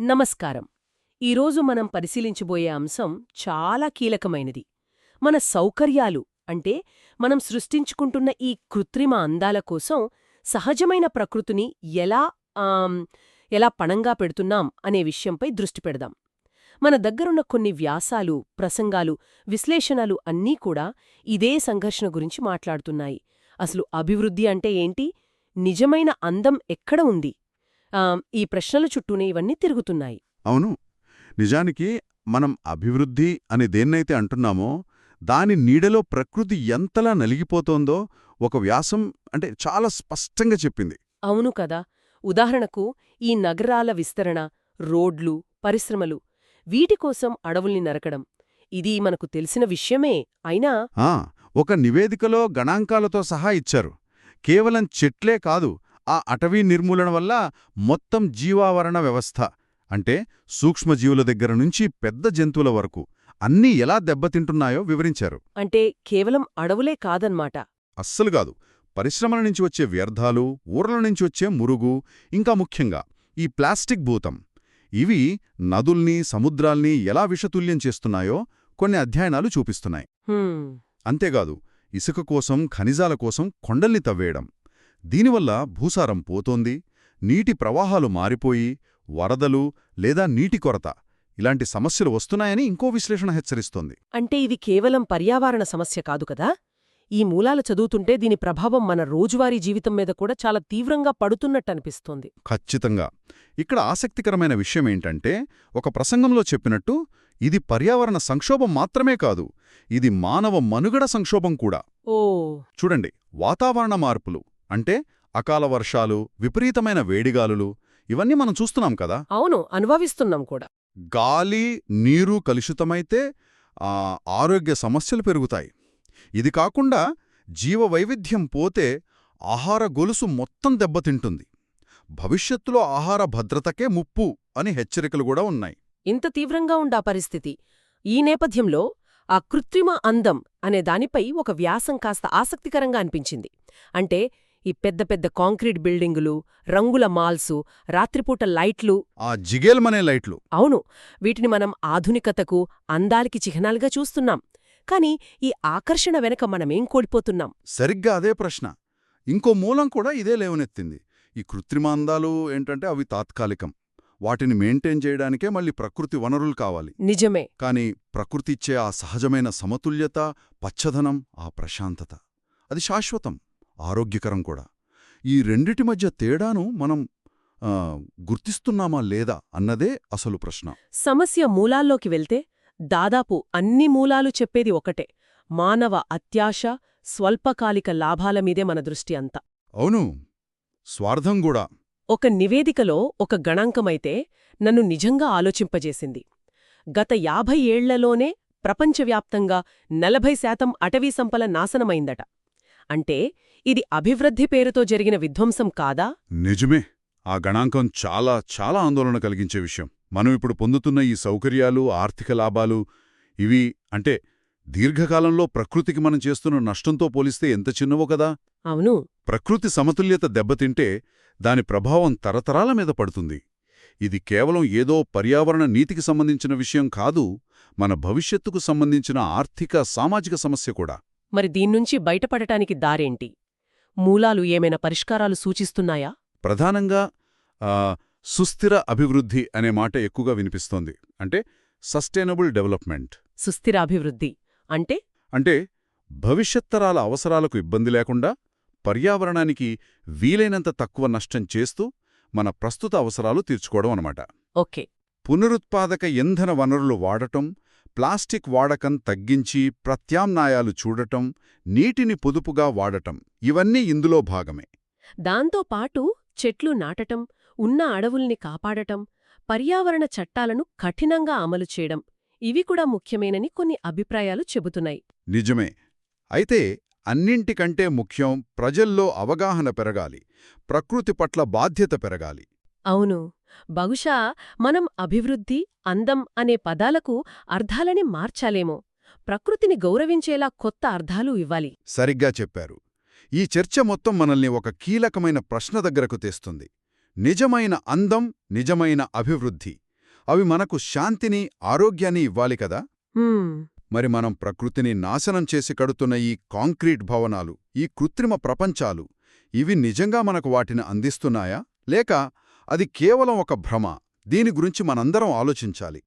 నమస్కారం. ఈరోజు మనం పరిశీలించబోయే అంశం చాలా కీలకమైనది. మన సౌకర్యాలు అంటే మనం సృష్టించుకుంటున్న ఈ కృత్రిమ అందాల కోసం సహజమైన ప్రకృతిని ఎలా ఎలా పణంగా పెడుతున్నాం అనే విషయంపై దృష్టి పెడదాం. మన దగ్గరున్న కొన్ని వ్యాసాలు ప్రసంగాలు విశ్లేషణలు అన్నీ కూడా ఇదే సంఘర్షణ గురించి మాట్లాడుతున్నాయి. అసలు అభివృద్ధి అంటే ఏంటి? నిజమైన అందం ఎక్కడ ఉంది? ఈ ప్రశ్నల చుట్టూనే ఇవన్నీ తిరుగుతున్నాయి. అవును. నిజానికి మనం అభివృద్ధి అని దేన్నైతే అంటున్నామో దాని నీడలో ప్రకృతి ఎంతలా నలిగిపోతోందో ఒక వ్యాసం అంటే చాలా స్పష్టంగా చెప్పింది. అవును కదా. ఉదాహరణకు ఈ నగరాల విస్తరణ రోడ్లు పరిశ్రమలు వీటి కోసం అడవుల్ని నరకడం. ఇది మనకు తెలిసిన విషయమే అయినా ఆ ఒక నివేదికలో గణాంకాలతో సహా ఇచ్చారు. కేవలం చెట్లే కాదు ఆ అటవీ నిర్మూలన వల్ల మొత్తం జీవావరణ వ్యవస్థ అంటే సూక్ష్మజీవుల దగ్గర నుంచి పెద్ద జంతువుల వరకు అన్నీ ఎలా దెబ్బతింటున్నాయో వివరించారు. అంటే కేవలం అడవులే కాదన్మాట అస్సలు కాదు. పరిశ్రమల నుంచి వచ్చే వ్యర్థాలు ఊర్ల నుంచి వచ్చే మురుగు ఇంకా ముఖ్యంగా ఈ ప్లాస్టిక్ భూతం. ఇవి నదుల్ని సముద్రాల్ని ఎలా విషతుల్యం చేస్తున్నాయో కొన్ని అధ్యయనాలు చూపిస్తున్నాయి. అంతేకాదు ఇసుక కోసం ఖనిజాల కోసం కొండల్ని తవ్వేయడం. దీనివల్ల భూసారం పోతోంది నీటి ప్రవాహాలు మారిపోయి వరదలు లేదా నీటి కొరత ఇలాంటి సమస్యలు వస్తున్నాయని ఇంకో విశ్లేషణ హెచ్చరిస్తోంది. అంటే ఇది కేవలం పర్యావరణ సమస్య కాదు కదా? ఈ మూలాలు చదువుతుంటే దీని ప్రభావం మన రోజువారీ జీవితం మీద కూడా చాలా తీవ్రంగా పడుతున్నట్టనిపిస్తోంది ఖచ్చితంగా. ఇక్కడ ఆసక్తికరమైన విషయమేంటంటే ఒక ప్రసంగంలో చెప్పినట్టు ఇది పర్యావరణ సంక్షోభం మాత్రమే కాదు ఇది మానవ మనుగడ సంక్షోభం కూడా. ఓ. చూడండి వాతావరణ మార్పులు. అంటే అకాల వర్షాలు విపరీతమైన వేడిగాలులు ఇవన్నీ మనం చూస్తున్నాం కదా? అవును అనుభవిస్తున్నాం కూడా. గాలి నీరు కలుషితమైతే ఆ, ఆరోగ్య సమస్యలు పెరుగుతాయి. ఇది కాకుండా జీవ వైవిధ్యం పోతే ఆహార గొలుసు మొత్తం దెబ్బతింటుంది. భవిష్యత్తులో ఆహార భద్రతకే ముప్పు అని హెచ్చరికలు కూడా ఉన్నాయి. ఇంత తీవ్రంగా ఉండా పరిస్థితి? ఈ నేపథ్యంలో ఆ కృత్రిమ అందం అనే దానిపై ఒక వ్యాసం కాస్త ఆసక్తికరంగా అనిపించింది. అంటే ఈ పెద్ద పెద్ద కాంక్రీట్ బిల్డింగులు రంగుల మాల్సు రాత్రిపూట లైట్లు. ఆ జిగేల్మనే లైట్లు. అవును వీటిని మనం ఆధునికతకు అందాలికి చిహ్నాలుగా చూస్తున్నాం. కాని ఈ ఆకర్షణ వెనక మనమేం కోల్పోతున్నాం? సరిగ్గా అదే ప్రశ్న. ఇంకో మూలం కూడా ఇదే లేవనెత్తింది. ఈ కృత్రిమ అందాలు ఏంటంటే అవి తాత్కాలికం. వాటిని మెయింటైన్ చేయడానికే మళ్ళీ ప్రకృతి వనరులు కావాలి. నిజమే. కాని ప్రకృతి ఇచ్చే ఆ సహజమైన సమతుల్యత పచ్చదనం ఆ ప్రశాంతత. అది శాశ్వతం. ఆరోగ్యకరం కూడా. ఈ రెండిటి మధ్య తేడాను మనం గుర్తిస్తున్నామా లేదా అన్నదే అసలు ప్రశ్న. సమస్య మూలాల్లోకి వెళ్తే దాదాపు అన్ని మూలాలు చెప్పేది ఒకటే. మానవ అత్యాశ స్వల్పకాలిక లాభాల మీదే మన దృష్టి అంతా. అవును. స్వార్థం కూడా. ఒక నివేదికలో ఒక గణాంకమైతే నన్ను నిజంగా ఆలోచింపజేసింది. గత యాభై ఏళ్ళలోనే ప్రపంచవ్యాప్తంగా నలభై శాతం అటవీ సంపల నాశనమైందట. అంటే ఇది అభివృద్ధి పేరుతో జరిగిన విధ్వంసం కాదా? నిజమే. ఆ గణాంకం చాలా చాలా ఆందోళన కలిగించే విషయం. మనం ఇప్పుడు పొందుతున్న ఈ సౌకర్యాలు ఆర్థిక లాభాలు ఇవి అంటే దీర్ఘకాలంలో ప్రకృతికి మనం చేస్తున్న నష్టంతో పోలిస్తే ఎంత చిన్నవో కదా? అవును. ప్రకృతి సమతుల్యత దెబ్బతింటే దాని ప్రభావం తరతరాల మీద పడుతుంది. ఇది కేవలం ఏదో పర్యావరణ నీతికి సంబంధించిన విషయం కాదు మన భవిష్యత్తుకు సంబంధించిన ఆర్థిక సామాజిక సమస్య కూడా. మరి దీన్నుంచి బయటపడటానికి దారేంటి? మూలాలు ఏమైనా పరిష్కారాలు సూచిస్తున్నాయా? ప్రధానంగా సుస్థిర అభివృద్ధి అనే మాట ఎక్కువగా వినిపిస్తోంది. అంటే సస్టైనబుల్ డెవలప్మెంట్. సుస్థిర అభివృద్ధి. అంటే? అంటే భవిష్యత్తరాల అవసరాలకు ఇబ్బంది లేకుండా పర్యావరణానికి వీలైనంత తక్కువ నష్టం చేస్తూ మన ప్రస్తుత అవసరాలు తీర్చుకోవడం అన్నమాట. ఓకే. పునరుత్పాదక ఇంధన వనరులు వాడటం ప్లాస్టిక్ వాడకం తగ్గించి ప్రత్యామ్నాయాలు చూడటం నీటిని పొదుపుగా వాడటం ఇవన్నీ ఇందులో భాగమే. దాంతో పాటు చెట్లు నాటటం ఉన్న అడవుల్ని కాపాడటం పర్యావరణ చట్టాలను కఠినంగా అమలు చేయడం ఇవి కూడా ముఖ్యమేనని కొన్ని అభిప్రాయాలు చెబుతున్నాయి. నిజమే. అయితే అన్నింటికంటే ముఖ్యం ప్రజల్లో అవగాహన పెరగాలి ప్రకృతి పట్ల బాధ్యత పెరగాలి. అవును. బహుశా మనం అభివృద్ధి అందం అనే పదాలకు అర్థాలని మార్చాలేమో. ప్రకృతిని గౌరవించేలా కొత్త అర్థాలు ఇవ్వాలి. సరిగ్గా చెప్పారు. ఈ చర్చ మొత్తం మనల్ని ఒక కీలకమైన ప్రశ్న దగ్గరకు తెస్తుంది. నిజమైన అందం నిజమైన అభివృద్ధి. అవి మనకు శాంతిని ఆరోగ్యాన్ని ఇవ్వాలి కదా? మరి మనం ప్రకృతిని నాశనం చేసి కడుతున్న ఈ కాంక్రీట్ భవనాలు ఈ కృత్రిమ ప్రపంచాలు ఇవి నిజంగా మనకు వాటిని అందిస్తున్నాయా? లేక అది కేవలం ఒక భ్రమ. దీని గురించి మనందరం ఆలోచించాలి.